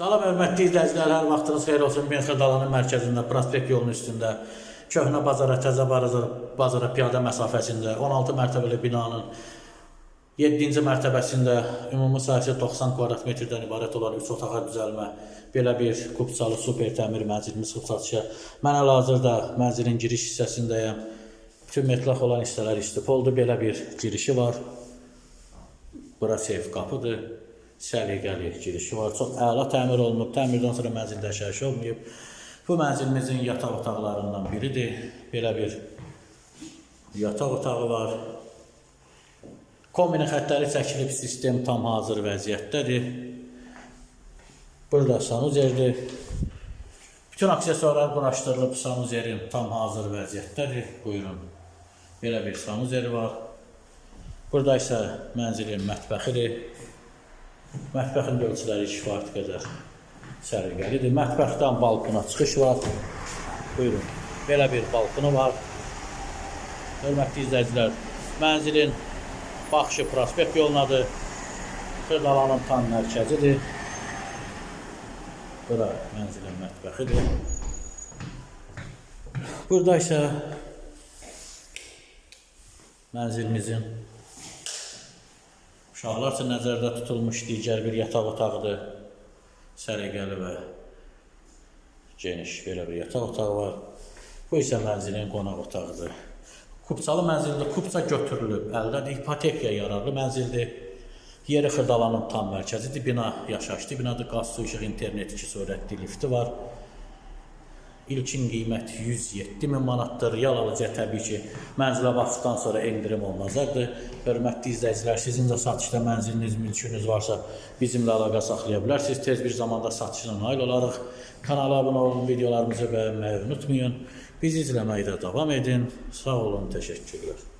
Salam hörmətli izləyicilər, hər vaxtınız xeyir olsun. Ben Xırdalanın mərkəzində, prospekt yolunun üstündə, köhnə bazara, təzə bazara, bazara piyada məsafəsində 16 mərtəbəli binanın 7-ci mərtəbəsində ümumi sahəsi 90 kvadrat metrdən ibarət olan 3 otağa düzəlmə, belə bir kubsalı super təmir mənzilimiz satışa. Mən hal-hazırda mənzilin giriş hissəsindəyəm. Bütün metlaq olan hissələr istipoldur. Belə bir girişi var. Bura seyf qapıdır. Səliqəli girişi var. Çox əla təmir olunub. Təmirdən sonra mənzildə şəş olmayıb. Bu mənzilimizin yataq otaqlarından biridir. Belə bir yataq otağı var. Kombinin xəttləri çəkilib, sistem tam hazır vəziyyətdədir. Burada sanuzerdir. Bütün aksesuarlar quraşdırılıb, sanuzerin tam hazır vəziyyətdədir. Buyurun. Belə bir sanuzeri var. Burada isə mənzilin mətbəxidir. Mətbəxin ölçüləri kifayət qədər səliqəlidir. Mətbəxdən balkona çıxış var. Buyurun. Belə bir balkonu var. Hörmətli izləyicilər, mənzilin baxışı prospekt yolunadır. Xırdalanın tam mərkəzidir. Bura mənzilin mətbəxidir. Burada isə mənzilimizin uşaqlar üçün nəzərdə tutulmuş digər bir yataq otağıdır. Səliqəli və geniş belə bir yataq otağı var. Bu isə mənzilin qonaq otağıdır. Kubsalı mənzildə kubsa götürülüb, əldə ipotekaya yararlı mənzildir. Yeri Xırdalanın tam mərkəzidir. Bina yaşayışlı binadır. Qaz, su, işıq, internet, iki sürətli lifti var. İlkin qiyməti 107 min manatdır. Real alıcıya təbii ki, mənzilə baxdıqdan sonra endirim olunacaqdır. Hörmətli izləyicilər, sizin də satışda mənziliniz, mülkünüz varsa bizimlə əlaqə saxlaya bilərsiniz. Tez bir zamanda satışına nail olarıq. Kanala abunə olun, videolarımızı bəyənməyi unutmayın. Bizi izləməkdə davam edin. Sağ olun, təşəkkürlər.